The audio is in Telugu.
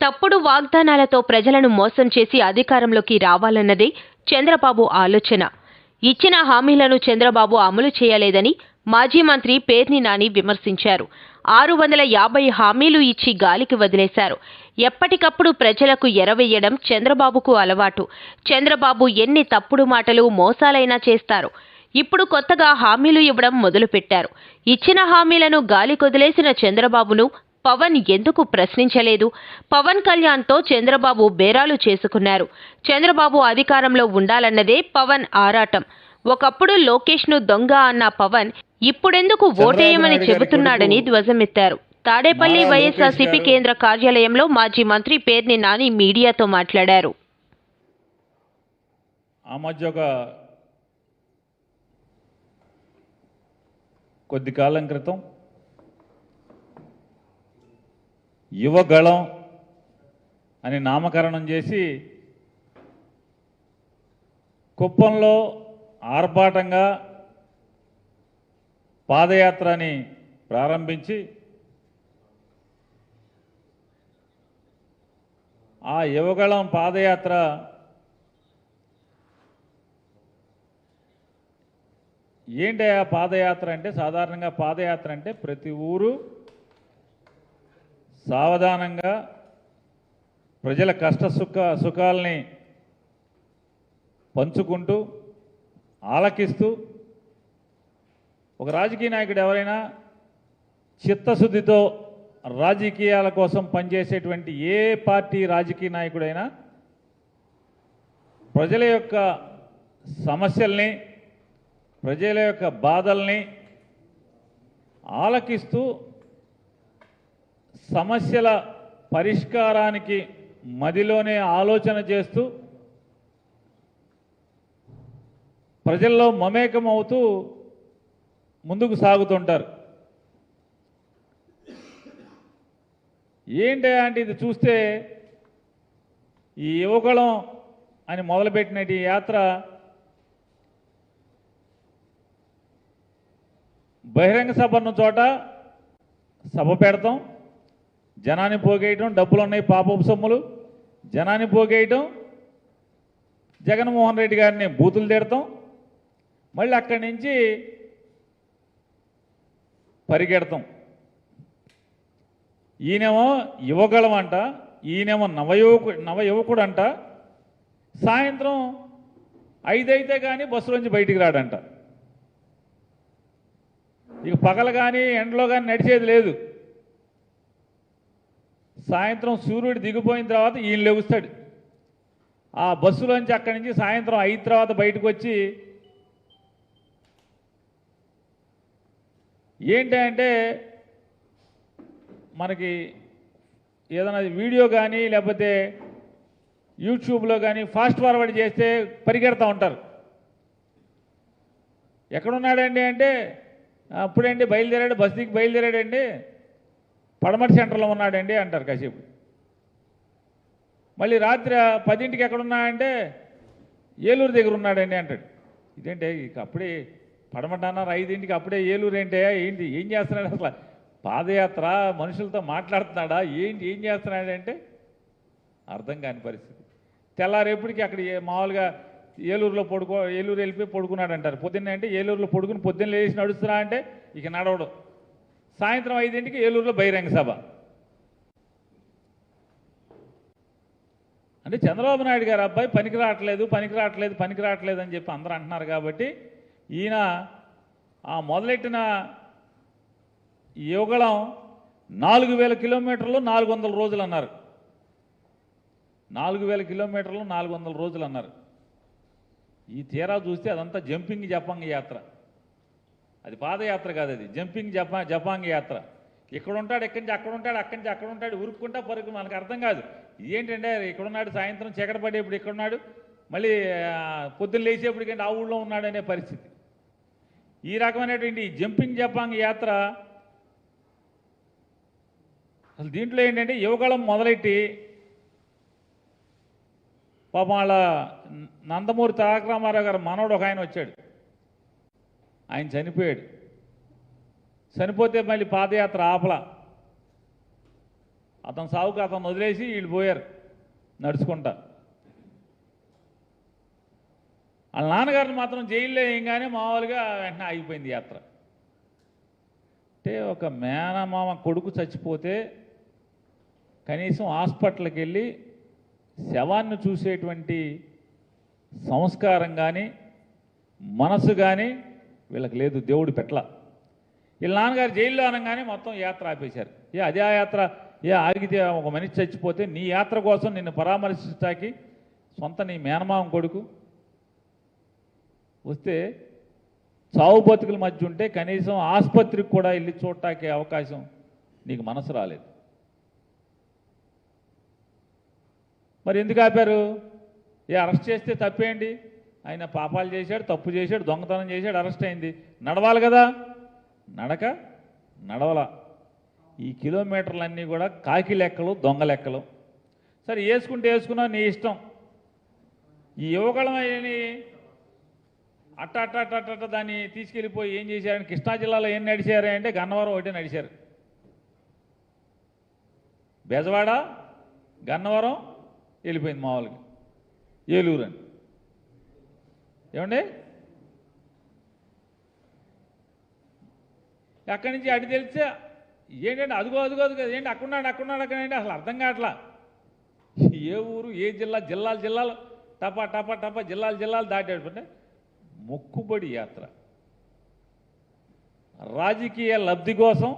తప్పుడు వాగ్దానాలతో ప్రజలను మోసం చేసి అధికారంలోకి రావాలన్నదే చంద్రబాబు ఆలోచన. ఇచ్చిన హామీలను చంద్రబాబు అమలు చేయలేదని మాజీ మంత్రి పేర్ని నాని విమర్శించారు. ఆరు వందల యాభై హామీలు ఇచ్చి గాలికి వదిలేశారు. ఎప్పటికప్పుడు ప్రజలకు ఎరవేయడం చంద్రబాబుకు అలవాటు. చంద్రబాబు ఎన్ని తప్పుడు మాటలు మోసాలైనా చేస్తారు. ఇప్పుడు కొత్తగా హామీలు ఇవ్వడం మొదలుపెట్టారు. ఇచ్చిన హామీలను గాలికొదిలేసిన చంద్రబాబును పవన్ ఎందుకు ప్రశ్నించలేదు? పవన్ కళ్యాణ్తో చంద్రబాబు బేరాలు చేసుకున్నారు. చంద్రబాబు అధికారంలో ఉండాలన్నదే పవన్ ఆరాటం. ఒకప్పుడు లోకేష్ను దొంగ అన్న పవన్ ఇప్పుడెందుకు ఓటేయమని చెబుతున్నాడని ధ్వజమెత్తారు. తాడేపల్లి వైఎస్ఆర్సీపీ కేంద్ర కార్యాలయంలో మాజీ మంత్రి పేర్ని నాని మీడియాతో మాట్లాడారు. ఆ మధ్య ఒక కొద్ది కాలం క్రితం యువగళం అని నామకరణం చేసి కుప్పంలో ఆర్భాటంగా పాదయాత్రని ప్రారంభించి ఆ యువగళం పాదయాత్ర ఏంటి ఆ పాదయాత్ర అంటే? సాధారణంగా పాదయాత్ర అంటే ప్రతి ఊరు సావధానంగా ప్రజల కష్ట సుఖ సుఖాలని పంచుకుంటూ ఆలకిస్తూ ఒక రాజకీయ నాయకుడు ఎవరైనా చిత్తశుద్ధితో రాజకీయాల కోసం పనిచేసేటువంటి ఏ పార్టీ రాజకీయ నాయకుడైనా ప్రజల యొక్క సమస్యల్ని ప్రజల యొక్క బాధల్ని ఆలకిస్తూ సమస్యల పరిష్కారానికి మదిలోనే ఆలోచన చేస్తూ ప్రజల్లో మమేకం అవుతూ ముందుకు సాగుతుంటారు. ఏంటి అంటే ఇది చూస్తే ఈ యువకులం అని మొదలుపెట్టిన ఈ యాత్ర బహిరంగ సభ ఉన్న చోట సభ పెడతాం. జనాన్ని పోగేయటం డబ్బులు ఉన్నాయి పాపపు సొమ్ములు. జనాన్ని పోగేయటం జగన్మోహన్ రెడ్డి గారిని బూతులు తిడతాం. మళ్ళీ అక్కడి నుంచి పరిగెడతాం. ఈయనేమో యువగళం అంట ఈయనేమో నవయువకు నవయువకుడు అంట సాయంత్రం ఐదైతే కానీ బస్సులోంచి బయటికి రాడంట. ఇక పగలు కానీ ఎండలో కానీ నడిచేది లేదు. సాయంత్రం సూర్యుడు దిగిపోయిన తర్వాత ఈయన లెగుస్తాడు. ఆ బస్సులోంచి అక్కడి నుంచి సాయంత్రం అయిన తర్వాత బయటకు వచ్చి ఏంటి అంటే మనకి ఏదైనా వీడియో కానీ లేకపోతే యూట్యూబ్లో కానీ ఫాస్ట్ ఫార్వర్డ్ చేస్తే పరిగెడతా ఉంటారు. ఎక్కడున్నాడండి అంటే అప్పుడండి బయలుదేరాడు బస్ దిగి బయలుదేరాడండి. పడమటి సెంటర్లో ఉన్నాడండి అంటారు కాసేపు. మళ్ళీ రాత్రి పదింటికి ఎక్కడున్నాడంటే ఏలూరు దగ్గర ఉన్నాడండి అంటాడు. ఇదేంటే ఇక అప్పుడే పడమటన్నారు ఐదింటికి అప్పుడే ఏలూరు ఏంటే ఏంటి ఏం చేస్తున్నాడు అసలు? పాదయాత్ర మనుషులతో మాట్లాడుతున్నాడా ఏంటి ఏం చేస్తున్నాడంటే అర్థం కాని పరిస్థితి. తెల్లారేపటికి అక్కడ మామూలుగా ఏలూరులో పడుకో ఏలూరు వెళ్ళిపోయి పడుకున్నాడు అంటారు పొద్దున్నే అంటే ఏలూరులో పడుకుని పొద్దున్న లేచి నడుస్తున్నా అంటే ఇక నడవడం. సాయంత్రం ఐదింటికి ఏలూరులో బహిరంగ సభ. అంటే చంద్రబాబు నాయుడు గారు అబ్బాయి పనికి రావట్లేదు పనికి రావట్లేదు పనికి రావట్లేదు అని చెప్పి అందరూ అంటున్నారు కాబట్టి ఈయన ఆ మొదలెట్టిన యుగళం నాలుగు వేల కిలోమీటర్లు నాలుగు వందల రోజులు అన్నారు. నాలుగు వేల కిలోమీటర్లు నాలుగు వందల రోజులు అన్నారు. ఈ తీరా చూస్తే అదంతా జంపింగ్ జపంగ్ యాత్ర. అది పాదయాత్ర కాదు అది. జంపింగ్ జపా జపాంగ్ యాత్ర. ఇక్కడ ఉంటాడు ఎక్కడి నుంచి అక్కడ ఉంటాడు అక్కడి నుంచి అక్కడ ఉంటాడు ఉరుక్కుంటా పరుగు మనకు అర్థం కాదు. ఏంటంటే ఇక్కడున్నాడు సాయంత్రం చీకటి పడేప్పుడు ఇక్కడున్నాడు మళ్ళీ పొద్దున్న లేచేప్పటికంటే ఆ ఊళ్ళో ఉన్నాడు అనే పరిస్థితి. ఈ రకమైనటువంటి జంపింగ్ జపాంగ్ యాత్ర అసలు దీంట్లో ఏంటంటే యువకాలం మొదలెట్టి పాపం వాళ్ళ నందమూరి తారక రామారావు గారు మనవడు ఒక ఆయన వచ్చాడు. ఆయన చనిపోయాడు. చనిపోతే మళ్ళీ పాదయాత్ర ఆపల. అతను సావుకు అతను వదిలేసి వీళ్ళు పోయారు నడుచుకుంటా. వాళ్ళ నాన్నగారిని మాత్రం జైల్లో వేయంగానే మామూలుగా వెంటనే ఆగిపోయింది యాత్ర. అంటే ఒక మేనమామ కొడుకు చచ్చిపోతే కనీసం హాస్పిటల్కి వెళ్ళి శవాన్ని చూసేటువంటి సంస్కారం కానీ మనసు కానీ వీళ్ళకి లేదు దేవుడు పెట్టల. వీళ్ళ నాన్నగారు జైల్లో అనగానే మొత్తం యాత్ర ఆపేశారు. ఏ అదే యాత్ర? ఏ ఆగితే ఒక మనిషి చచ్చిపోతే నీ యాత్ర కోసం నిన్ను పరామర్శించడానికి సొంత నీ మేనమామ కొడుకు. వస్తే చావు బతుకుల మధ్య ఉంటే కనీసం ఆసుపత్రికి కూడా వెళ్ళి చూడటానికి అవకాశం నీకు మనసు రాలేదు. మరి ఎందుకు ఆపారు? ఏ అరెస్ట్ చేస్తే తప్పేంటి? ఆయన పాపాలు చేశాడు తప్పు చేశాడు దొంగతనం చేశాడు అరెస్ట్ అయింది. నడవాలి కదా? నడక? నడవల. ఈ కిలోమీటర్లన్నీ కూడా కాకి లెక్కలు దొంగ లెక్కలు. సరే వేసుకుంటే వేసుకున్నావు నీ ఇష్టం. ఈ యువకులమని అట్ట అట్ట అట్ట అట్ట అట్ట దాన్ని తీసుకెళ్ళిపోయి ఏం చేశారని కృష్ణా జిల్లాలో ఏం నడిచారు అంటే గన్నవరం ఒకటే నడిచారు. బెజవాడ గన్నవరం వెళ్ళిపోయింది మామూలుగా ఏలూరు అని. ఏమండి? అక్కడి నుంచి అటు తెలిస్తే ఏంటంటే అదిగో అదిగో అదిగో ఏంటి అక్కడున్నాడు అక్కడున్నాడు అక్కడ ఏంటి అసలు అర్థం కావట్లా? ఏ ఊరు ఏ జిల్లా జిల్లాలు జిల్లాలు టపా టపా టపా జిల్లాలు జిల్లాలు దాటాడు. మొక్కుబడి యాత్ర. రాజకీయ లబ్ధి కోసం